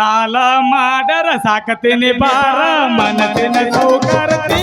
ಸಾಲ ಮಾಡರ ಸಾಕತೀನಿ ಬಾರ ಮನದಿನ ಸೌಕರ್ತಿ.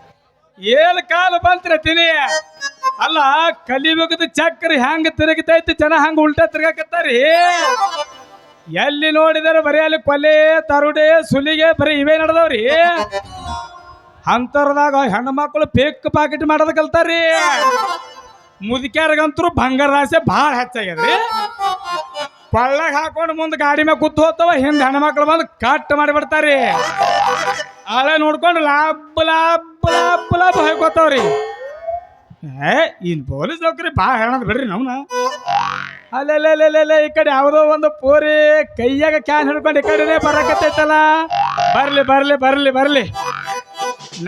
ಏನ್ ಕಾಲ ಬಂತ್ರ ತಿನಿ ಅಲ್ಲ ಕಲಿಯುಗದ ಚಕ್ರ ಹೆಂಗ ತಿರುಗಿತೈತಿ? ಜನ ಹಂಗ ಉಲ್ಟಾ ತಿರ್ಗಾಕತ್ತಾರಿ? ಎಲ್ಲಿ ನೋಡಿದಾರೆ ಬರೀ ಅಲ್ಲಿ ಕೊಲೆ, ತರುಡೆ, ಸುಲಿಗೆ ಬರೀ ಇವೇ ನಡೆದವ್ರಿ. ಅಂತರದಾಗ ಹೆಣ್ಣು ಮಕ್ಕಳು ಪೇಕ್ ಪಾಕೆಟ್ ಮಾಡೋದ್ ಕಲ್ತಾರಿ ಮುದುಕ್ಯಾರಿಗಂತರೂ ಬಂಗಾರ ರಾಶಿ ಭಾಳ ಹೆಚ್ಚಾಗ್ಯದ್ರಿ. ಕೊಳ್ಳಾಗ ಹಾಕೊಂಡು ಮುಂದೆ ಗಾಡಿ ಮ್ಯಾಗ ಕೂತ್ ಹೋಗ್ತಾವ, ಹಿಂದೆ ಹೆಣ್ಮಕ್ಳು ಬಂದು ಕಟ್ ಮಾಡಿಬಿಡ್ತಾರ್ರಿ ಹಳೆ ನೋಡ್ಕೊಂಡು ಲಾಪ್ ಲಾಪ್ ಲಾಪ್ ಲಾಪ್ ಹಾಕೋತಾವ್ರಿ ಏ ಇನ್ ಪೊಲೀಸ್ ನೌಕರಿ ಬಾ ಹೇಳೋದು ಬಿಡ್ರಿ ನಮ್ನ. ಅಲ್ಲೆಲ್ಲೆಲ್ಲೆಲ್ಲೆ ಈ ಕಡೆ ಯಾವುದೋ ಒಂದು ಪೂರಿ ಕೈಯಾಗ ಕ್ಯಾನ್ ಹಿಡ್ಕೊಂಡು ಈ ಕಡೆನೇ ಬರಕತ್ತೈತಲ್ಲ. ಬರ್ಲಿ ಬರ್ಲಿ ಬರ್ಲಿ ಬರ್ಲಿ.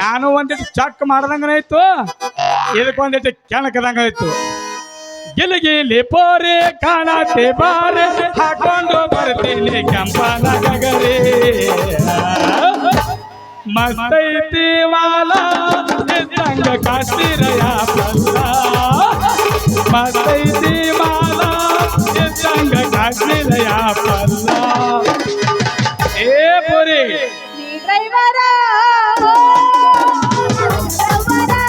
ನಾನು ಒಂದಿಟ್ಟು ಚೆಕ್ ಮಾಡ್ದಂಗನಾಯ್ತು ಇದಕ್ಕೊಂದಿಟ್ಟು ಕೆಣಕದಂಗಾಯ್ತು ಗಿಲಿಗಿಲಿ ಪೋರಿ ಕಾಣತಿ ಬಾರಿ, ಹಾಕೊಂಡು ಬರ್ತೀನಿ ಕೆಂಪನ ಗಗರಿ. మస్తైతి వాలా నిజంగ కాశ్మీరయా పల్లా మస్తైతి వాలా నిజంగ కాశ్మీరయా పల్లా ఏ పురి? డ్రైవరా డ్రైవరా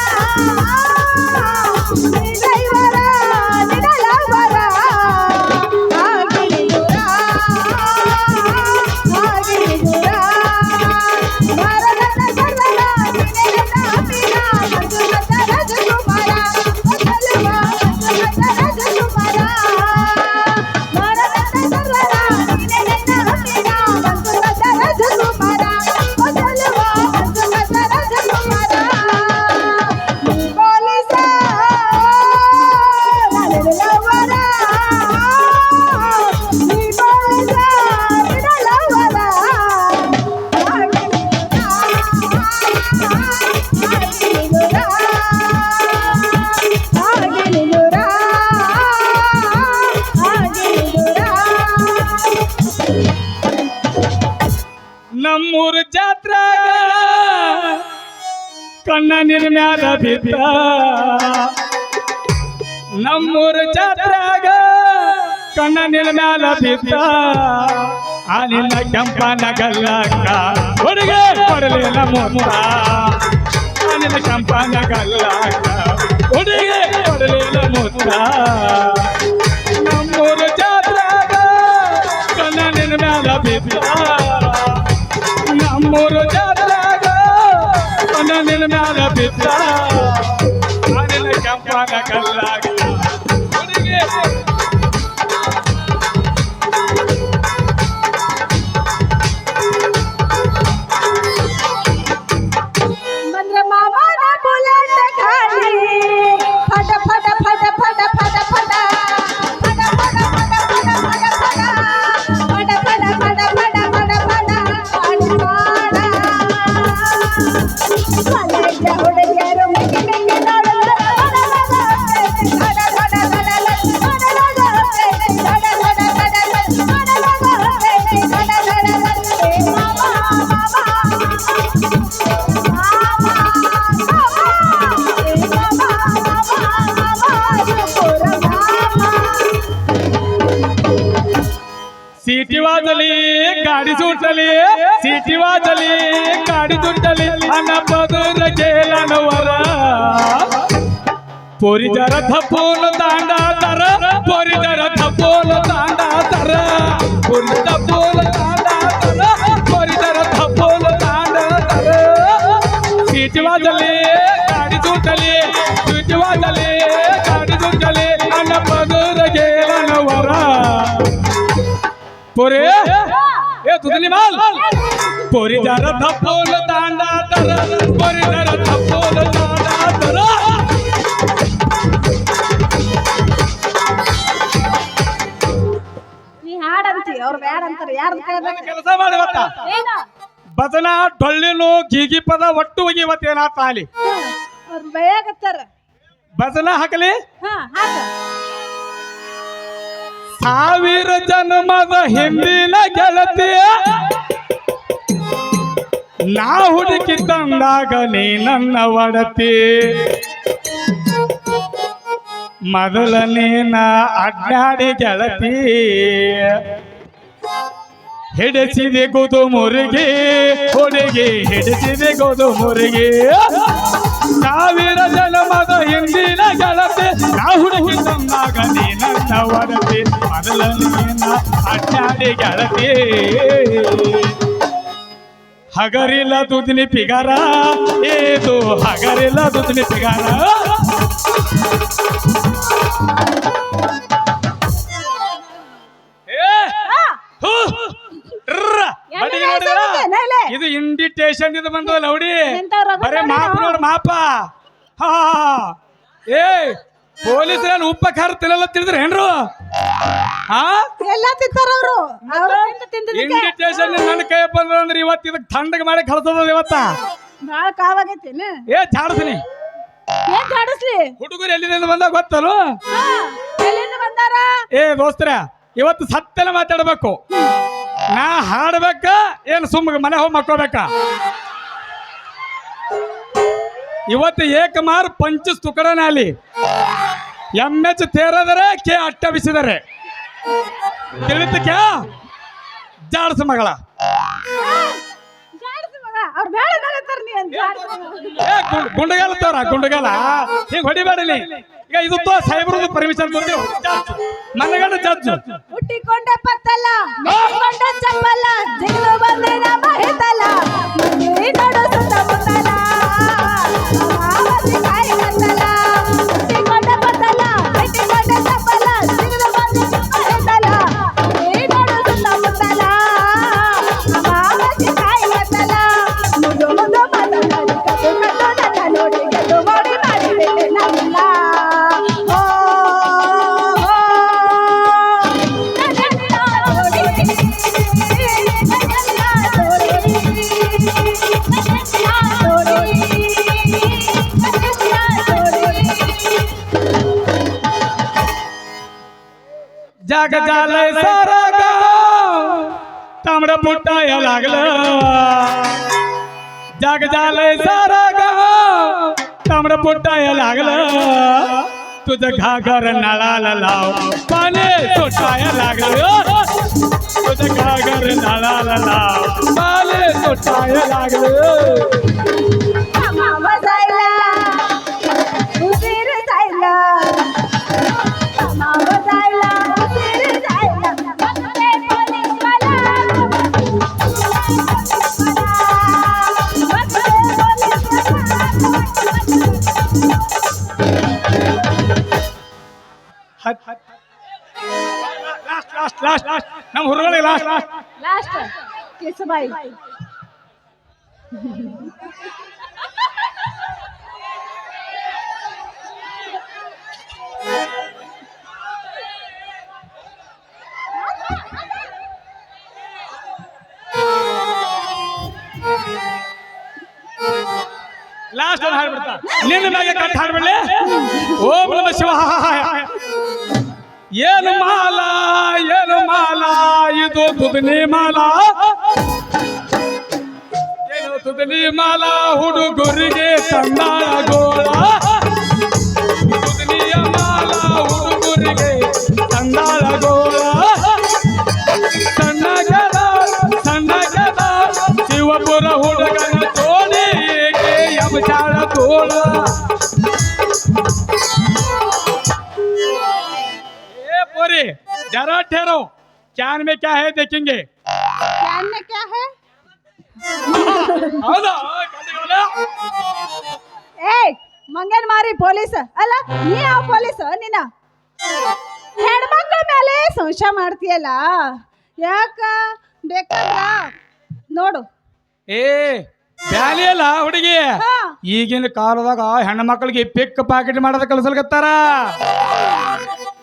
ನಮ್ಮೂರ ಜಾತ್ರಾಗ ಕಣ್ಣ ನಿನ್ ಮ್ಯಾಲ ಬಿದ್ದ. ನಿನ್ನ ಕೆಂಪನ ಗಲ್ಲಕ್ಕ ಹುಡುಗ, ಕೊಡಲಿಲ್ಲ ಮುತ್ತ. ನಿನ್ನ ಕೆಂಪನ ಗಲ್ಲಕ್ಕ ಹುಡುಗ, ಕೊಡಲಿಲ್ಲ ಮುತ್ತ. ನಮ್ಮೂರ ಜಾತ್ರಾಗ ಕಣ್ಣ ನಿನ್ ಮ್ಯಾಲ ಬಿದ್ದ. ನಮ್ಮೂರು ಜಾತ್ರಾಗ ಕಣ್ಣ ನಿನ್ ಮ್ಯಾಲ ಬಿದ್ದ. మనకల్లాగి पोरी जरा थपोल दांडा दर पोरी जरा थपोल दांडा दर पोरी थपोल दांडा दर पोरी जरा थपोल दांडा दर सीट वाजले गाडी सुटले सीट वाजले गाडी सुटले अन पदर गेला नवरा पोरे ए ಅವ್ರ ಬೇಡ ಅಂತಾರೆ. ಯಾರು ಕೆಲಸ ಮಾಡಿ ಇವತ್ತ. ಏನ? ಭಜನ ಡೊಳ್ಳಿನು ಗೀಗಿ ಪದ ಒಟ್ಟು ಹೋಗಿ ಇವತ್ತೇನ ತಾಲಿ. ಅವ್ರು ಬೈಯಾಕತ್ತಾರ. ಬದನ ಹಾಕಲಿ? ಸಾವಿರ ಜನ್ಮದ ಹಿಂದಿನ ಗೆಳತಿಯ ನಾ ಹುಡುಕಿ ತಂದಾಗ ನೀ ನನ್ನ ಒಡತಿ. ಮೊದಲ ನೀನ ಅಡ್ಡಾಡಿ ಗೆಳತಿ. ಹಿಡಿಸಿದೆ ಗೋದು ಮೊರೆಗೆ ಹೊಡೆಗೆ ಹೆಡಸಿದೆ ಗೋದು ಮೊರೆಗೆ. ಸಾವಿರ ಜನ್ಮದ ಹಿಂದಿನ ಗಳತೆ ನಾ ಹುಡುಗಿ ತಂದಾಗ ನೀ ನನ್ನ ಒಡತಿ ಮೊದಲ ನೀನ ಅಡ್ಡಾಡಿ ಗಳತೆ. ಹಗರಿಲ್ಲ ದುದಿನಿ ಪಿಗಾರ, ಏದು ಹಗರಿಲ್ಲ ದುದಿನಿ ಪಿಗಾರ. ಇಂಡಿಟೇಷನ್ ಇದು ಬಂದು ಲೌಡಿ? ಬರೇ ಮಾಪ ನೋಡು. ಮಾಪ. ಹಾ ಏ ಪೊಲೀಸರು ಉಪ್ಪ ಖಾರ ತಿನ್ನಲ್ಲ ತಿಳಿದ್ರೆ ಏನ್ರು? ಹಾ ಎಲ್ಲ ತಿಂತಾರ ಅವರು. ನನ್ನ ಕೈ ಬಂದ್ರೆ ಅಂದ್ರೆ ಇವತ್ತು ಇದಕ್ಕೆ ಥಂಡಗೆ ಮಾಡಿ ಕಳ್ಸೋದ ಇವತ್ತ? ಬಾಳ ಕಾವಾಗೈತೇನ? ಏ ಏನ್ ಕಾಡಿಸ್ಲಿ ಹುಡುಗರು ಎಲ್ಲಿಂದ ಬಂದ ಗೊತ್ತಲ್ಲ ಎಲ್ಲಿಂದ ಬಂದಾರ? ಏ ದೋಸ್ತರ ಇವತ್ತು ಸತ್ಯನ ಮಾತಾಡ್ಬೇಕು. ನಾ ಹಾಡ್ಬೇಕ, ಏನು ಸುಮ್ಮ ಮನೆ ಹೋಗಿ ಮಕ್ಕೋಬೇಕ? ಇವತ್ತು ಏಕಮಾರ್ ಪಂಚ ತುಕಡನ ಅಲ್ಲಿ. ಎಂ ಎಚ್ ತೇರದರೆ, ಕೆ ಅಟ್ಟ ಬಿಸಿದರೆ. ತಿಳಿತ ಕ್ಯಾ? ಜಾಡ್ಸ ಮಗಳ. ಗುಂಡಗಾಲ ತೋರ ಗುಂಡಗಾಲ. ಈಗ ಹೊಡಿಬೇಡಲಿ ಈಗ ಇದು ತೋ ಸಾಹೇಬ್ರದ್ದು ಪರ್ಮಿಷನ್ ಬಂದ್ರೆ ಮನೆಗಂಡ ಜಡ್ಜ್ ಹುಟ್ಟಿಕೊಂಡ ಪತ್ತಲ್ಲ ಮೇಲ್ಕೊಂಡ ಚಪ್ಪಲ್ಲ ಜಿಗಿದು ಬಂದೆ ನಮ್ಮ ಹಿತಲ್ಲ ಮಂದಿ ನೋಡು ಸುತ್ತ ಮುತ್ತಲ ಆವತ್ತಿ ಕಾಯಿ ಕತ್ತಲ. फुटाया लागलं. जाग झालंय सारा गाव तांबड फुटाया लागलं. तुझं घागर नळाला लाव. पाणी सुटाया लागलं. तुझं घागर नळाला लाव. पाणी सुटाया लागलं. ಕಿಸಬಾಯಿ ಲಾಸ್ಟ್ ಒಂದು ಹಾಡ್ಬಿಡ್ತಾ ನಿನ್ನ ಮ್ಯಾಗೆ ಕಟ್ ಹಾಡ್ಬಿಡ್ಲಿ ಓಂ ನಮ ಶಿವಾಯ ಏನು ಮಾಲ ಏನು ಮಾಲ ಇದು ತುದನಿ ಮಾಲ ಏನು ತುದನಿ ಮಾಲ ಹುಡುಗರಿಗೆ ತಂದಾಳ ಗೋಳ ತುದನಿಯ ಮಾಲ ಹುಡುಗರಿಗೆ ತಂದಾಳ ಗೋಳ ಸಣ್ಣ ಗದ ಸಣ್ಣ ಗದ ಶಿವಪುರ ಹುಡುಗನ ತೋಡಿ ಯಮಚಾಳ ತೋಳ ए पोरी जरा ठहरो कैन में क्या है देखेंगे ಕ್ಯಾನ್ ಮೇ ಕ್ಯಾ ಹೈ ಹೌದಾ? ಏಯ್ ಮಂಗನ್ ಮಾರಿ ಪೊಲೀಸ್. ಅಲ್ಲ ನೀ ಯಾವ ಪೊಲೀಸ್? ನಿನ್ನ? ಹೆಣ್ಮಕ್ಳ ಮೇಲೆ ಸಂಶಯ ಮಾಡ್ತೀಯಲ್ಲ? ಯಾಕ? ಬೇಕಾದ್ರ? ನೋಡು. ಏ ಬ್ಯಾಲಿ ಅಲ್ಲ ಹುಡುಗಿ. ಹಾ. ಈಗಿನ ಕಾಲದಾಗ ಹೆಣ್ಣು ಮಕ್ಕಳಿಗೆ ಪಿಕ್ ಪಾಕೆಟ್ ಮಾಡೋದ ಕಳ್ಸಲ್ಕತ್ತಾರ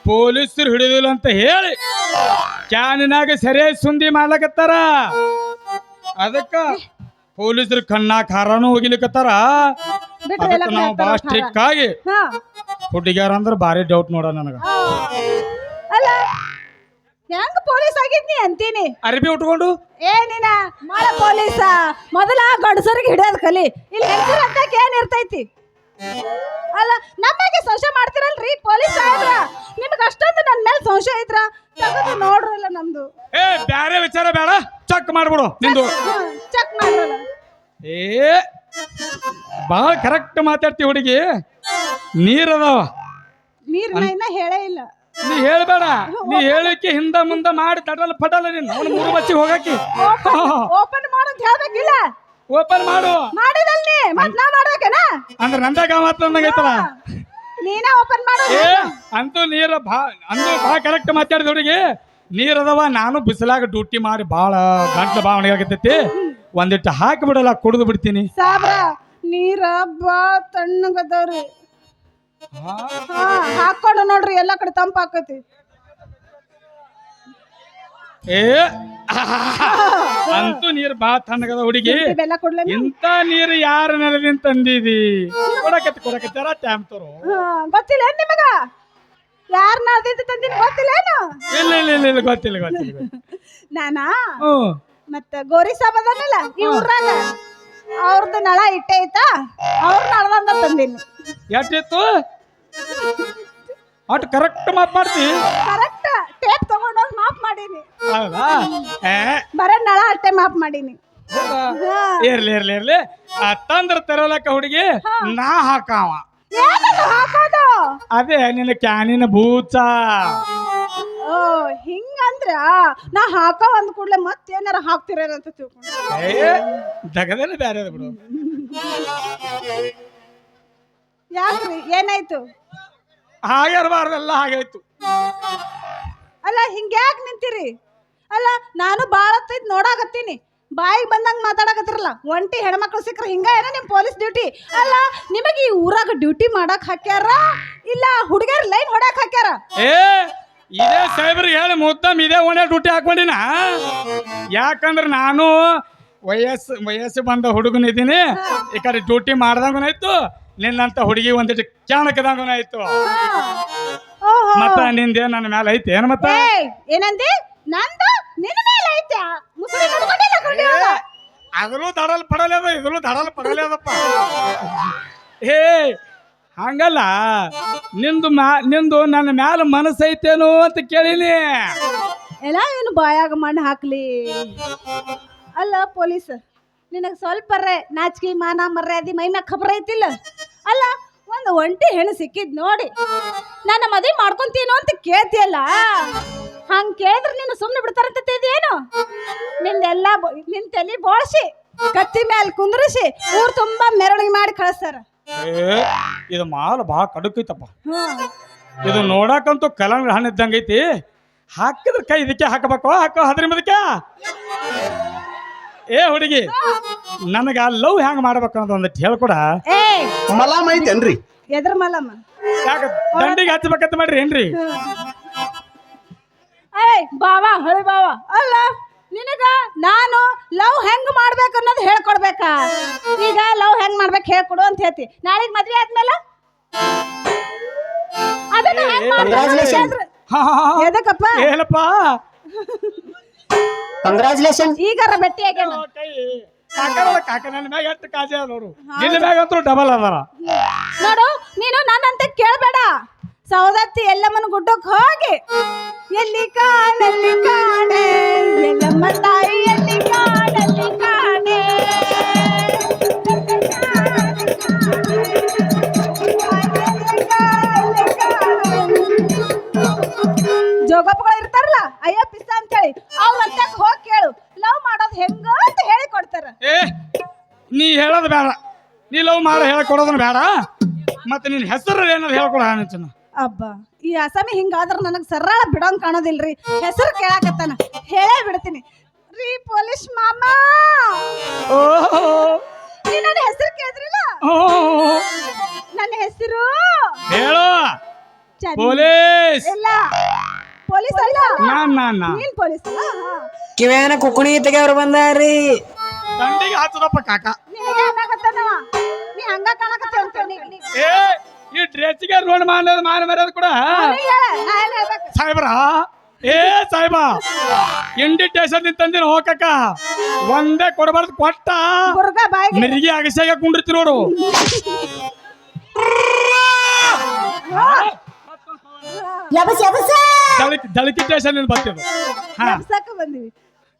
ಪೊಲೀಸರು ಹಿಡಿದಿಲ್ಲ ಅಂತ ಹೇಳಿ. ಕ್ಯಾನಿನಾಗ ಸರಿಯಾಗಿ ಸುಂದಿ ಮಾಡ್ಲಕತ್ತಾರ? ಅದಕ್ಕ ಪೊಲೀಸರು ಕಣ್ಣ ಖಾರನು ಹೋಗಿಲಿಕತ್ತಾರ. ಬಿಟ್ರೆ ಎಲ್ಲ ಅದಕ್ಕೆ ನಾವು ಭಾಳ ಸ್ಟ್ರಿಕ್ ಆಗಿ ಹಾ. ಹುಡುಗ್ಯಾರ ಅಂದ್ರೆ ಭಾರಿ ಡೌಟ್ ನೋಡ ನನಗ. ಅಲ್ಲ ಹೆಂಗ್ ಪೊಲೀಸ್ ಆಗಿದ್ನಿ ಅಂತೀನಿ? ಅರ್ಬಿ ಉಟ್ಕೊಂಡು? ಏ ನೀನ ಮಾಡ ಪೊಲೀಸ. ಮೊದಲ ಗಂಡಸರಿಗೆ ಹಿಡಿಯೋದ್ ಕಲಿ. ಇಲ್ಲಿ ಹೆಂಗಸರ ಅಂತ ಏನ್ ಇರ್ತೈತಿ? ಅಲ್ಲ ನಮಗೆ ಸಂಶಯ ಮಾಡ್ತಿರಲ್ರಿ? ಪೊಲೀಸ್ ಸಾಹೇಬ್ರ ನಿಮ್ಗೆ ಅಷ್ಟೊಂದು ನನ್ನ ಮೇಲೆ ಸಂಶಯ ಐತ್ರ? ತೆಗೆದು ನೋಡ್ರಲ್ಲ ನಮ್ದು. ಏ ಬ್ಯಾರೆ ವಿಚಾರ ಬೇಡ. ಚೆಕ್ ಮಾಡ್ಬಿಡು ನಿಂದು. ಚೆಕ್ ಮಾಡ್ರಲ್ಲ ಏ ಭಾಳ ಕರೆಕ್ಟ್ ಮಾತಾಡ್ತಿ ಹುಡುಗಿ. ನೀರ್ ನೀರ್ನ ಇನ್ನ ಹೇಳೇ ಇಲ್ಲ. ನೀ ಹೇಳ್ಬೇಡ. ನೀ ಹೇಳಕ್ಕೆ ಹಿಂದ ಮುಂದ ಮಾಡಿ ತಡಲ್ ಪಡಲ್ಲ ನೀನು. ಮೂರು ಬಸ್ಸಿಗೆ ಹೋಗಕ್ಕೆ ಓಪನ್ ಮಾಡೋದ್ ಹೇಳ್ಬೇಕಿಲ್ಲ? ಓಪನ್ ಮಾಡು. ಮಾಡಿದಲ್ಲಿ ನೀ ಮತ್ ನಾ ಮಾಡ್ಬೇಕೇನ ಅಂದ್ರೆ ನಂದಾಗ ಐತಲ್ಲ ನೀನೇ ಓಪನ್ ಮಾಡು ಏ ಅಂತೂ ನೀರ ಭಾ ಅಂದ್ರೆ ಭಾಳ ಕರೆಕ್ಟ್ ಮಾತಾಡಿದ ಹುಡುಗಿ. ನೀರದವ ನಾನು ಬಿಸಿಲಾಗ ಡ್ಯೂಟಿ ಮಾಡಿ ಭಾಳ ಗಂಟ್ಲು ಭಾವನೆ ಆಗತೈತಿ. ಒಂದಿಟ್ಟು ಹಾಕಿ ಬಿಡಲ್ಲ ಕುಡಿದು ಬಿಡ್ತೀನಿ. ಸಾಬ್ರ ನೀರ ಬಾ ತಣ್ಣಗದವ್ರಿ. ಹಾಕೊಂಡು ನೋಡ್ರಿ ಎಲ್ಲಾ ಕಡೆ ತಂಪ ಆಕೈತಿ ಏ ಅಂತೂ ನೀರು ಭಾಳ ತಣ್ಣಗದ ಹುಡುಗಿ. ಬೆಲ್ಲ ನೀರ್ ಇಂಥ ನೀರು ಯಾರ ನೆಲದಿಂದ ತಂದಿದಿ? ಕೊಡಕತ್ ಕೊಡಕತ್ತಾರ ಟ್ಯಾಮ್ ತೋರು. ಗೊತ್ತಿಲ್ಲ ಏನ್ ನಿಮಗ? ಯಾರ ನಾಳ್ದಿದ್ದು ತಂದಿನ ಗೊತ್ತಿಲ್ಲ ಏನು? ಇಲ್ಲ ಇಲ್ಲ ಇಲ್ಲ ಇಲ್ಲ ಗೊತ್ತಿಲ್ಲ ಗೊತ್ತಿಲ್ಲ. ನಾನಾ? ಹ್ಞೂ. ಮತ್ತ ಗೋರಿ ಸಾಬ್ ಅದನಲ್ಲ ಈ ಊರಾಗ? ಅವ್ರದ್ದು ನಳ ಇಟ್ಟೆ ಐತಾ? ಅವ್ರ ನಳದಂದ ತಂದಿನಿ. ಎಷ್ಟಿತ್ತು? ಒಟ್ಟು ಕರೆಕ್ಟ್ ಮಾತಾಡ್ತಿ ಕರೆಕ್ಟ್ ಟೇಪ್ ತಗೊಂಡೋಗಿ ಮಾಪ್ ಮಾಡೀನಿ. ಹೌದಾ? ಏ? ಬರೇ ನಳ ಅಟ್ಟೆ ಮಾಪ್ ಮಾಡೀನಿ. ಹೌದಾ? ಇರ್ಲಿ ಇರ್ಲಿ ಇರ್ಲಿ. ಆ, ತಂದ್ರ ತೆರಲಕ್ಕ ಹುಡುಗಿ ನಾ ಹಾಕಾವ. ಏನದು ಹಾಕೋದು? ಅದೇ ನಿನ್ನ ಕ್ಯಾನಿನ ಭೂತ. ಓ ಹಿಂಗಂದ್ರ ನಾ ಹಾಕೋ ಅಂದ್ ಕೂಡ್ಲೆ ಮತ್ತೇನಾರ ಹಾಕ್ತಿರೇನಂತ ತಿಳ್ಕೊಂಡು. ಏ ಜಗದಲ್ಲಿ ಬೇರೆ ಅದ ಬಿಡು. ಯಾಕ್ರಿ? ಏನಾಯ್ತು? ಹಾಗಿರ್ಬಾರ್ದೆಲ್ಲ ಹಾಗಾಯ್ತು ಅಲ್ಲ ಹಿಂಗ್ಯಾಕ್ ನಿಂತಿರಿ? ಅಲ್ಲ ನಾನು ಭಾಳ ಹೊತ್ತೈತಿ ನೋಡಾಕತ್ತೀನಿ. ಬಾಯಿಗೆ ಬಂದಂಗೆ ಮಾತಾಡಕತ್ತಿರಲ್ಲ ಒಂಟಿ ಹೆಣ್ಮಕ್ಳು ಸಿಕ್ಕರೆ ಹಿಂಗ ಏನ ನಿಮ್ಮ ಪೊಲೀಸ್ ಡ್ಯೂಟಿ? ಅಲ್ಲ ನಿಮಗೆ ಈ ಊರಾಗ ಡ್ಯೂಟಿ ಮಾಡಕ್ ಹಾಕ್ಯಾರ? ಇಲ್ಲ ಹುಡುಗರ ಲೈನ್ ಹೊಡಕ್ ಹಾಕ್ಯಾರ? ಏ ಇದೇ ಸಾಹೇಬ್ರಿಗೆ ಹೇಳಿ ಮುದ್ದಮ್ ಇದೇ ಒಣೆ ಡ್ಯೂಟಿ ಹಾಕೊಂಡಿನ ಯಾಕಂದ್ರೆ ನಾನು ವಯಸ್ಸು ವಯಸ್ಸು ಬಂದ ಹುಡುಗನಿದ್ದೀನಿ ಈ ಕಡೆ ಡ್ಯೂಟಿ ಮಾಡ್ದಂಗನಾಯ್ತು ನಿನ್ನಂತ ಹುಡುಗಿ ಒಂದಿಟ್ಟು ಕ್ಯಾಣಕದಂಗನಾಯ್ತು ಮತ್ತ ನಿಂದೆ ನನ್ನ ಮ್ಯಾಲ ಐತೆ. ಏನ್ ಮತ್ತ? ಏಯ್, ಏನಂದಿ? ನಂದು ನಿನ್ನ ಮೇಲೆ ಐತೆ ಮುಸುಳಿ ಕಟ್ಕೊಂಡಿಲ್ಲ ಕೊಂಡಿ ಒಳಗ. ಅದ್ರೂ ದಡಲ್ ಪಡಲೆ ಅದ ಇದ್ರೂ ದಡಲ್ ಪಡಲೆ ಅದಪ್ಪ. ಹೇ ಹಂಗಲ್ಲ. ನಿಂದು ಮ್ಯಾ ನಿಂದು ನನ್ನ ಮ್ಯಾಲ ಮನಸ್ಸೈತೇನು ಅಂತ ಕೇಳಿನಿ. ಎಲ್ಲ ಏನು ಬಾಯಾಗ ಮಣ್ಣು ಹಾಕ್ಲಿ? ಅಲ್ಲ ಪೊಲೀಸ್ ನಿನಗೆ ಸ್ವಲ್ಪ ನಾಚಿಕೆ ಮಾನ ಮರ್ಯಾದೆ ಮೈ ಮ್ಯಾಗ ಖಬರ ಐತಿಲ್ಲ? ಅಲ್ಲ ಒಂದು ಒಂಟಿ ಹೆಣ್ಣು ಸಿಕ್ಕಿದ್ ನೋಡಿ ನನ್ನ ಮದುವೆ ಮಾಡ್ಕೊಂತೀನೋ ಅಂತ ಕೇಳ್ತಿಯಲ್ಲ? ಹಂಗ್ ಕೇಳಿದ್ರೆ ನೀನು ಸುಮ್ಮನೆ ಬಿಡ್ತಾರಂತ ಏನು ನಿಂದೆಲ್ಲ ಬೊ- ನಿನ್ ತಲೆ ಬೋಳ್ಸಿ ಕತ್ತಿ ಮೇಲೆ ಕುಂದ್ರಿಸಿ ಊರ್ ತುಂಬಾ ಮೆರವಣಿಗೆ ಮಾಡಿ ಕಳಿಸ್ತಾರ. ಏ ಇದು ಮಾಲ್ ಬಹಳ ಕಡುಕೈತಪ್ಪ. ಇದು ನೋಡಕ್ಕಂತೂ ಕಲಂಗ ಹಣ್ಣು ಇದ್ದಂಗೈತಿ ಹಾಕಿದ್ರ ಕೈ ಇದಕ್ಕೆ ಹಾಕಬೇಕು ಹಾಕೋ ಹದ್ರಿ ಮದಕ್ಕೆ. ಏ ಹುಡುಗಿ ನನಗ ಲವ್ ಹ್ಯಾಂಗ ಮಾಡ್ಬೇಕು ಅಂತ ಒಂದಿಟ್ಟು ಹೇಳ್ಕೊಡ. ಮಲಾಮ ಮಲಾಮ್ ಐತೇನ್ರಿ? ಎದ್ರ ಮಲ್ಲಮ್ಮ ಯಾಕ? ದಂಡಿಗೆ ಹಚ್ಚಬೇಕಂತ ಮಾಡ್ರಿ ಏನ್ರಿ? ಏಯ್ ಬಾವಾ ಹಳಿ ಬಾವ. ಅಲ್ಲ ನಿನಗ ನಾನು ಲವ್ ಹೆಂಗ್ ಮಾಡ್ಬೇಕು ಅನ್ನೋದು ಹೇಳ್ಕೊಡ್ಬೇಕಾ? ಈಗ ಲವ್ ಹೆಂಗ್ ಮಾಡ್ಬೇಕು ಹೇಳ್ಕೊಡು ಅಂತ ಹೇಳ್ತಿ. ನಾಳೆಗ್ ಮದ್ವೆ ಆದ್ಮೇಲೆ? ಅದನ್ನ ಹೆಂಗ್ ಮಾಡ್ಬೇಕು? ಹಾ. ಎದಕ್ಕಪ್ಪ? ಏನಪ್ಪ ಕಂಗ್ರಾಚುಲೇಷನ್ ಈಗಾರ ಭೇಟಿ ಆಗ್ಯಾನ. ಕಾಕನ ಕಾಕನ ಕಾಕ ನನ್ನ ಮ್ಯಾಗ ಎಷ್ಟು ಕಾಜಿ ಅದ ನೋಡು. ನಿನ್ನ ಮ್ಯಾಗ ಅಂತೂ ಡಬಲ್ ಅದಾರ. ನೋಡು, ನೀನು ನನ್ನಂತ ಕೇಳಬೇಡ. ಸೌದತ್ತಿ ಎಲ್ಲಮ್ಮನ ಗುಡ್ಡಕ್ಕೆ ಹೋಗಿ, ಎಲ್ಲಿ ಕಾಣಲ್ಲಿ ಕಾಣೆ, ಎಲ್ಲಮ್ಮ ತಾಯಿ ಎಲ್ಲಿ ಕಾಣಲ್ಲಿ ಕಾಣೆ. ಜೋಗಪ್ಪಗಳು ಇರ್ತಾರಲ್ಲ, ಅಯ್ಯೋ ಪಿಸ್ತ ಅಂತೇಳಿ ಅವ್ರಂತ ಹೋಗಿ ಕೇಳು, ಲವ್ ಮಾಡೋದು ಹೆಂಗ ಅಂತ ಹೇಳಿ ಕೊಡ್ತಾರ ನೀ ಹೇಳೋದು ಬೇಡ. ನೀ ಲವ್ ಮಾಡ ಹೇಳ್ಕೊಡೋದನ್ನ ಬೇಡ. ಮತ್ತೆ ನಿನ್ನ ಹೆಸರು ಏನಾದ್ರು ಹೇಳ್ಕೊಡ ಅನ್ನ ಅಬ್ಬ ಈ ಅಸಮಿ ಹಿಂಗಾದ್ರ ನನಗ್ ಸರಳ ಬಿಡೋಂಗ್ ಕಾಣೋದಿಲ್ರಿ. ಹೆಸರು ಕೇಳಾಕತ್ತಾನ. ಹೇಳೇ ಬಿಡ್ತೀನಿ. ರೀ ಪೊಲೀಸ್ ಮಾಮ! ನೀ ನನ್ನ ಹೆಸರು ಕೇಳಿದ್ರಿಲ್ಲ? ನನ್ನ ಹೆಸರು? ಹೇಳು. ಚಂದ್- ಪೊಲೀಸ್! ಇಲ್ಲ. ಪೊಲೀಸ್ ಅಲ್ಲ. ನಾನ್ ನಾನ್ ನಾ. ನೀನ್ ಪೊಲೀಸ್ ಅಲ್ಲ. ಕಿವ್ಯಾನ ಕುಕ್ಕುಣಿ ತೆಗೆಯವ್ರು ಬಂದಾರ್ರಿ. ದಂಡಿಗೆ ಹಾಚದಪ್ಪ ಕಾಕ. ನೀ ಏ ಈ ಡ್ರೆಸ್ಗೆ ರೋಡ್ ಮಾಡೋದು ಮಾನ ಮರ್ಯಾದ ಕೂಡ ಸಾಹೇಬ್ರ ಏ ಸಾಹೇಬ ಇಂಡಿ ಟೇಷನ್ ನಿಂತಂದಿನ ಹೋಗಕ್ಕ ಒಂದೇ ಕೊಡಬಾರ್ದು ಕೊಟ್ಟ. ಮಿರ್ಗಿ ಅಗಸಾಗ ಕುಂಡಿರ್ತಿ ನೋಡು. ಯಬಸ್ ಯಬಸ್ ದಳಿತ ದಳಿತ ಟೇಷನ್ ಬರ್ತೀವಿ. ಹಾ.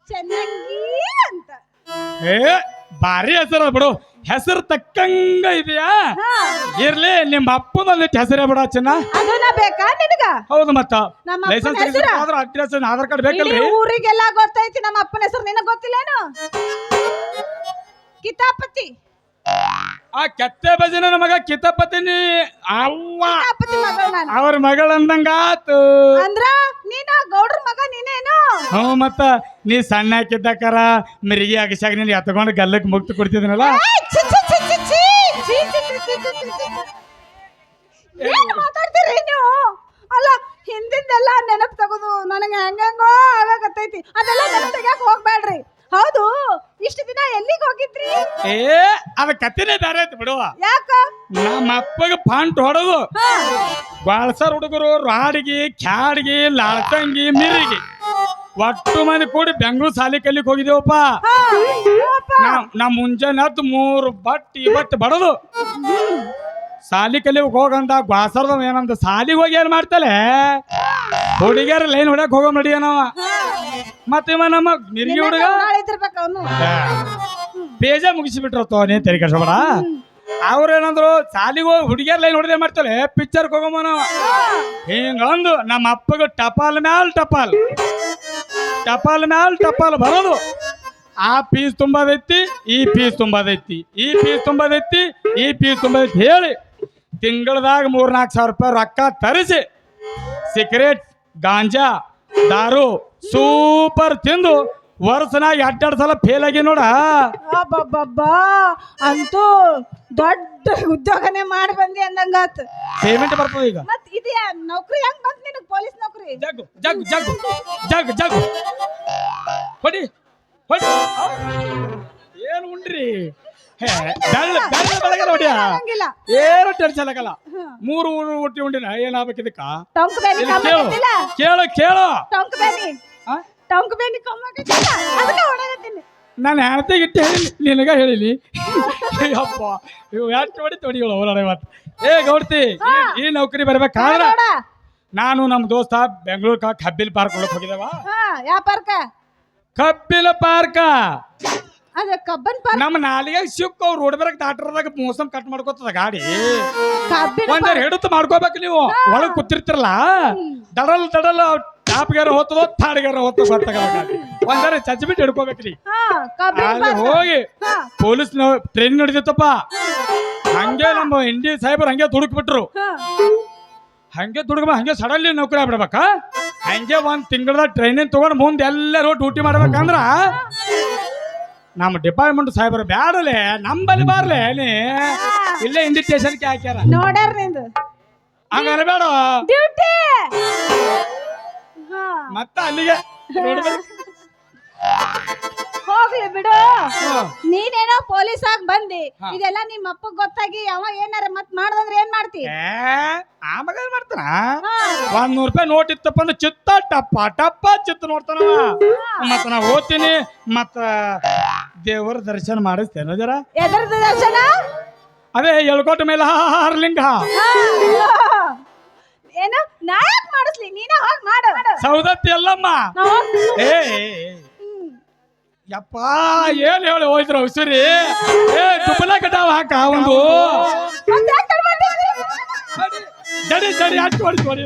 ಚೆನ್ನಾಗಿ ಅಂತ. ಏ ಭಾರಿ ಹೆಸರು ಬಿಡು. ಹೆಸರು ತಕ್ಕಂಗ ಇದೆಯಾ? ಇರ್ಲಿ ನಿಮ್ಮ ಅಪ್ಪನಲ್ಲಿ ಹೆಸರೇ ಬಿಡ ಚೆನ್ನ ಅದನ್ನ ಬೇಕಾ ನಿನಗ? ಹೌದು ಮತ್ತ. ನಮ್ಮ ಅಪ್ಪನ ಲೈಸೆನ್ಸ್ ಹೆಸರ? ಆದ್ರೆ ಅಡ್ರೆಸ್ ಆಧಾರ್ ಕಾರ್ಡ್ ಬೇಕಲ್ಲ ಬೇಕಲ್ರಿ ಊರಿಗೆಲ್ಲ ಗೊತ್ತೈತಿ ನಮ್ಮ ಅಪ್ಪನ ಹೆಸರು ನಿನಗ ಗೊತ್ತಿಲ್ಲೇನು? ಕಿತಾಪತಿ. ಆ ಕೆತ್ತೆ ಬಜನ ಮಗ ಕಿತಪತಿನಿ ಅವ್ವ ಕಿತಾಪತಿ ಮಗಳು ನಾನು ಅವ್ರ ಮಗಳ ಅಂದಂಗಾತು ಅಂದ್ರ ನೀನ ಗೌಡ್ರ ಮಗ ನೀನೇನು ಹ್ಞೂ ಮತ್ತ ನೀ ಸಣ್ಣ ಕಿದ್ದಕ್ಕರ ಮಿರಿಗಿ ಅಗಸಾಗ ನೀನು ಎತ್ಕೊಂಡು ಗಲ್ಲಕ್ಕೆ ಮುಕ್ತಿ ಕೊಡ್ತಿದ್ನಲ್ಲ ಏ, ಛೀ, ಛೀ, ಛೀ, ಛೀ, ಛೀ, ಛೀ, ಛೀ, ಛೀ, ಛೀ, ಛೀ, ಛೀ, ಛೀ. ಏನ್ ಮಾತಾಡ್ತೀರಿ ನೀವು ಅಲ್ಲ ಹಿಂದಿಂದೆಲ್ಲ ನೆನಪು ತಗೋದು ನನಗೆ ಹೆಂಗೋ ಆಗಕತ್ತೈತಿ ಅದೆಲ್ಲ ನೆನಪು ತೆಗ್ಯಾಕ ಹೋಗ್ಬೇಡ್ರಿ ಹೌದು ಏ ಅದ ಕತ್ತಿನೇ ಬೇರೆ ಐತಿ ಬಿಡುವ ಯಾಕ? ನಮ್ಮ ಅಪ್ಪಗೆ ಫಂಟ್ ಹೊಡೆದು ಬಾಳ್ಸರ್ ಹುಡುಗರು ರಾಡಿಗೆ ಕ್ಯಾಡ್ಗಿ ಲಾಳ್ತಂಗಿ ಮಿರಿಗೆ ಒಟ್ಟು ಮಂದಿ ಕೂಡಿ ಬೆಂಗಳೂರು ಸಾಲಿ ಕಲಿಕ್ ಹೋಗಿದೇವಪ್ಪ. ನಾ ಮುಂಜಾನೆ ಹತ್ತು ಮೂರು ಬಟ್ಟಿ ಬಟ್ ಬಡದು. ಸಾಲಿ ಕಲಿಯಕ್ ಹೋಗಂತ ಗ್ವಾಸರ್ದ ಏನಂತ ಸಾಲಿಗೆ ಹೋಗಿ ಏನ್ ಮಾಡ್ತಲೆ ಹುಡುಗಿಯರ ಲೈನ್ ಹೊಡ್ಯಾಕ್ ಹೋಗೋ ನಡಿಯನವ ಮತ್ತೆ ಇವ ನಮ್ಮ ಮಿರ್ಗಿ ಹುಡುಗ? ಬೇಜ ಮುಗಿಸಿಬಿಟ್ರು ನೀ ತೆರಿ ಕಳ್ಸಬೇಡ ಅವ್ರೇನಂದ್ರು ಸಾಲಿಗೆ ಹೋಗಿ ಹುಡುಗಿಯರ್ ಲೈನ್ ಹೊಡೆದೇ ಮಾಡ್ತಾಳೆ ಪಿಕ್ಚರ್ ಹೋಗಮ್ಮ ಹಿಂಗಂದು ನಮ್ಮ ಅಪ್ಪಗ ಟಪಾಲ್ ಮ್ಯಾಲ್ ಟಪಾಲ್. ಟಪಾಲ್ ಮ್ಯಾಲ್ ಟಪಾಲ್ ಬರೋದು. ಆ ಪೀಸ್ ತುಂಬದೈತಿ, ಈ ಪೀಸ್ ತುಂಬದೈತಿ, ಈ ಪೀಸ್ ತುಂಬದೈತಿ, ಈ ಪೀಸ್ ತುಂಬದೈತಿ ಹೇಳಿ ತಿಂಗಳದಾಗ ಮೂರ್ನಾಲ್ಕು ಸಾವಿರ ರೂಪಾಯಿ ರೊಕ್ಕ ತರಿಸಿ ಸಿಗರೇಟ್ ಗಾಂಜಾ, ದಾರು ಸೂಪರ್ ತಿಂದು ವರ್ಷನಾಗ ಎರಡೆರಡು ಸಲ ಫೇಲ್ ಆಗಿ ನೋಡ. ಅಬ್ಬಬ್ಬಬ್ಬಾ. ಅಂತೂ ದೊಡ್ಡ ಉದ್ಯೋಗನೇ ಮಾಡಿ ಬಂದಿ ಅಂದಂಗಾತ್. ಪೇಮೆಂಟ್ ಬರ್ತದೆ ಈಗ? ಮತ್ ಇದೆಯಾ ನೌಕರಿ ಹೆಂಗ್ ಬಂತ್ ನಿನಗ್ ಪೊಲೀಸ್ ನೌಕರಿ? ಜಗ್ ಜಗ್ ಜಗ್ ಜಗ್ ಜಗ್ ಹೊಡಿ ಹೊಡಿ. ಏನು ಉಂಡ್ರಿ? ಹೇ ಬೆಳ್ಳ ಬೆಳ್ಳ ಬೆಳಗ್ಗೆ ನೋಡ್ಯಾ ಆಗಂಗಿಲ್ಲ ಏನು ಟೆನ್ಷನ್ ಆಗಲ್ಲ. ಮೂರು ಊರು ಹುಟ್ಟಿ ಉಂಡಿನ ಏನಾಗ್ಬೇಕು ಇದಕ್ಕ ಟೊಂಕ್ ಬೇನಿ ಇಲ್ಲಿ ಕೇಳು ಕಮ್ಮತ್ತಿಲ್ಲ ಕೇಳು ಕೇಳು. ಟೊಂಕ್ ಬೇನಿ. ಆ? ಟೊಂಕ್ ಬೇನಿ ಅದಕ್ಕೆ ನಾನು ಹೆಣ್ತಿಗೆ ಇಟ್ಟು ಹೇಳಿ ನಿನಗ ಹೇಳಿನಿ ಅಪ್ಪ ಇವು ಎಷ್ಟು ಮಾಡಿ ತೊಡಿಗಳು ಓಲಾಡ ಇವತ್ತು ಏ ಗೌಡ್ತಿ ಈ- ನೌಕರಿ ಬರ್ಬೇಕಾದ್ರ ನಾನು ನಮ್ಮ ದೋಸ್ತ ಬೆಂಗಳೂರು ಕಬ್ಬಿಲ್ ಪಾರ್ಕ್ ಒಳಗೆ ಹೋಗಿದವ ಹಾ ಪಾರ್ಕ? ಕಬ್ಬಿಲ ಪಾರ್ಕ. ಅದ ಕಬ್ಬನ್ ಪಾರ್ಕ್? ನಮ್ಮ ನಾಲಿಗೆ ಸಿಕ್ಕು ಅವ್ರು ರೋಡ್ ಬರಕ್ ದಾಟರದಾಗ ಮೋಸಂ ಕಟ್ ಮಾಡ್ಕೋತದ ಗಾಡಿ. ಒಂದ್ ಒಂದರ ಹಿಡಿದು ಮಾಡ್ಕೋಬೇಕು ನೀವು. ಒಳಗೆ ಕೂತಿರ್ತಿರಲ್ಲ? ದಡಲ್ ದಡಲ್ ಟಾಪ್ಗಾರ ಹೊತ್ತದೋ ಥಾಡ್ಗಾರ ಹೋತದ ಗೊತ್ತಾಗಲ್ಲ. ಒಂದರೆ ಚಚ್ಬಿಟ್ಟು ಹಿಡ್ಕೋಬೇಕ್ರಿ. ಅಲ್ಲಿ ಹೋಗಿ ಪೊಲೀಸ್ ಟ್ರೈನ್ ನಡೆದಿತ್ತಪ್ಪ ಹಂಗೆ ನಮ್ಮ ಇಂಡಿ ಸಾಹೇಬರು ಹಂಗೆ ದುಡುಕ್ ಬಿಟ್ರು ಹಂಗೆ ದುಡುಗ ಹಂಗೆ ಸಡನ್ಲಿ ನೌಕರಿ ಆಗ್ಬಿಡ್ಬೇಕ? ಹಂಗೆ ಒಂದ್ ತಿಂಗಳದ ಟ್ರೈನಿಂಗ್ ತಗೊಂಡ್ ಮುಂದೆ ಎಲ್ಲರೂ ಡ್ಯೂಟಿ ಮಾಡ್ಬೇಕಂದ್ರ ನಮ್ಮ ಡಿಪಾರ್ಟ್ಮೆಂಟ್ ಸಾಹೇಬರು ಬ್ಯಾಡಲೆ ನಂಬಲ್ಲಿ ಬಾರ್ಲೆ ನೀ ಇಲ್ಲೇ ಇಂಡಿಟೇಷನ್ಗೆ ಹಾಕ್ಯಾರ. ನೋಡ್ಯಾರ ನಿಂದು. ಬೇಡ. ಮತ್ತ ಅಲ್ಲಿಗೆ. ಹೋಗ್ಲಿ ಬಿಡು. ನೀನೇನೋ ಪೊಲೀಸ್ ಆಗಿ ಬಂದಿ. ಇದೆಲ್ಲ ನಿಮ್ಮ ಅಪ್ಪ ಗೊತ್ತಾಗಿ ಅವ ಏನಾರ ಮತ್ ಮಾಡ್ದಂದ್ರೆ ಏನ್ ಮಾಡ್ತಿ? ಆಮಗ ಮಾಡ್ತಾನ. ಒಂದ್ ನೂರ್ ರೂಪಾಯಿ ನೋಟ್ ಇತ್ತಪ್ಪ ಅಂದ್ರೆ ಚಿತ್ತ ಟಪ್ಪ ಟಪ್ಪ ಚಿತ್ತ ನೋಡ್ತಾನ ಮತ್ತ ನಾ ಓದ್ತೀನಿ ಮತ್ತ ದೇವರ ದರ್ಶನ ಮಾಡಿಸ್ತೇನೆ ಜರ. ಎದರ್ ದರ್ಶನ? ಅದೇ ಎಲ್ಕೋಟ ಮೇಲೆ ಹಾರ್ಲಿಂಗ. ಏನ ನಾ ಯಾಕ್ ಮಾಡಿಸ್ಲಿ ನೀನ ಹೋಗ್ ಮಾಡ. ಸೌದತ್ತಿ ಅಲ್ಲಮ್ಮ. ಏ ಯಪ್ಪ ಏನ್ ಹೇಳಿ ಹೋಯ್ತ್ರ ಉಸುರಿ ಏ ದುಬ್ಬಲ ಕಟಾವ್ ಹಾಕ ಒಂದು. ಸರಿ ಸರಿ ಅಷ್ಟು ಹೊಡಿಸ್ಕೊಡಿ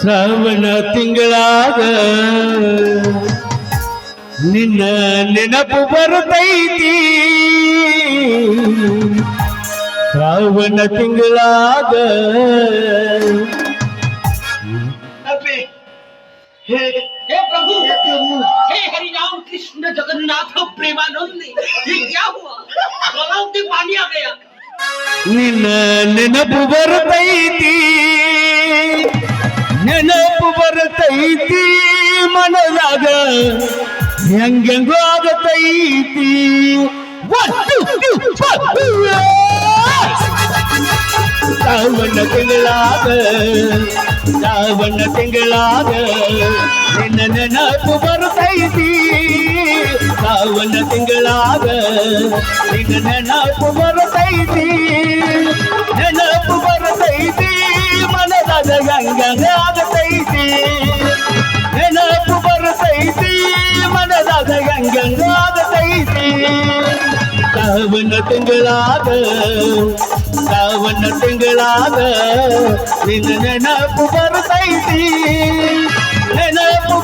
ಶ್ರಾವಣ ತಿಂಗಳಾಗ ನಿನ್ನ ನೆನಪು ಬರುತ್ತೈತಿ ಶ್ರಾವಣ ತಿಂಗಳಾಗ ಅಪ್ಪಿ ಹೇ ಹೇ ಪ್ರಭು ಹೇ ಪ್ರಭು ಹೇ ಹರಿರಾಮ कृष्ण जगन्नाथ प्रेमानंद ये क्या हुआ गलाव से पानी आ गया ನಿನ್ನ ನೆನಪು ಬರ್ತೈತಿ. ನೆನಪು ಬರ್ತೈತಿ ಮನದಾಗ. ಹೆಂಗೆಂಗೋ ಆಗತೈತಿ. ಒಟ್ಟು ಸಾವಣ್ಣ ತಿಂಗಳಾಗ ಸಾವಣ್ಣ ತಿಂಗಳಾಗ ನಿನ್ನ ನೆನಪು ಬರ್ತೈತಿ ಸಾವಣ್ಣ ತಿಂಗಳಾಗ ನಿನ್ನ ನೆನಪು ಬರ್ತೈತಿ ನೆನಪು ಬರ್ತೈತಿ ಮನದಾಗ ಗಂಗಂಗ ಆಗತೈತಿ ನೆನಪು ಬರ್ತೈತಿ ಮನದಾಗ ಗಂಗಂಗ ಆಗತೈತಿ ಸಾವಣ್ಣ ತಿಂಗಳಾಗ ಸಾವಣ್ಣ ತಿಂಗಳಾಗ ನಿನ್ನ ನೆನಪು ಬರ್ತೈತಿ ನೆನಪು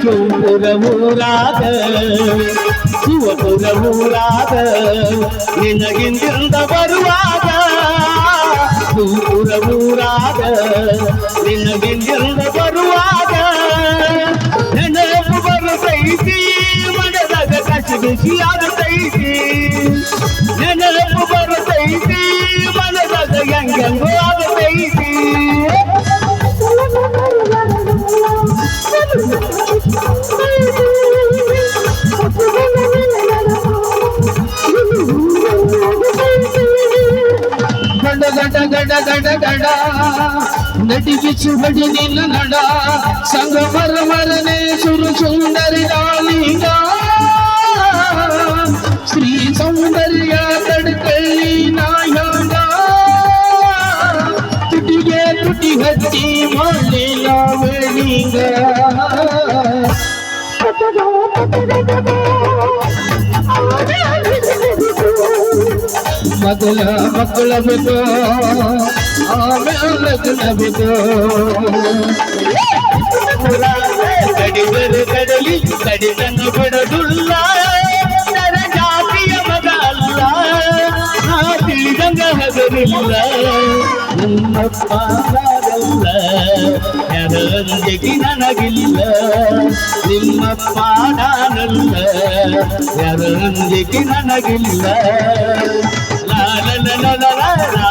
ಚೂಪುರ ಊರಾಗ ಶಿವಪುರ ಊರಾಗ ನಿನಗಿಂದ ಬರುವಾಗ ಊರಾಗ ನಿನಗಿಂದ ಬರುವಾಗ isi wanda za ta sace da shi yaro ta isi na na rabu baro ta isi Thank you. నటికి చుబడి నిలనడా సంగమర మరణేశురు సుందరి దానిగా శ్రీ సౌందర్య తడకల్లి నాయంగా తుటిగే తుటి హచ్చి మళ్ళీలా వెళ్ళిగా పట్టదో పట్టదో మగల మగల మగ ಬೇಕು ಆಮೇಲೆ ಲಗ್ನ ಬೇಕು ಕಡಿದರು ಕಡಲಿ ಕಡಿದನ್ನು ಬಿಡದುಲ್ಲ ನರ ಜಾತಿಯ ಮಗ ಅಲ್ಲ ನಾ ತಿಳಿದಂಗ ಹಗರಿಲ್ಲ ನಮ್ಮಪ್ಪ ನಾನಲ್ಲ ಯಾರಂಜಗಿ ನನಗಿಲ್ಲ ನಿಮ್ಮಪ್ಪ ನಾನಲ್ಲ ಯಾರಂಜಗಿ ನನಗಿಲ್ಲ ಲಾಲ